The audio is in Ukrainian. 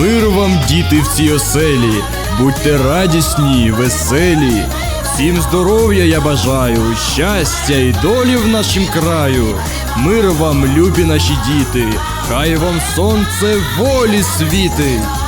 Мир вам, діти, в цій оселі, будьте радісні, веселі. Всім здоров'я я бажаю, щастя і долі в нашім краю. Мир вам, любі наші діти, хай вам сонце волі світить.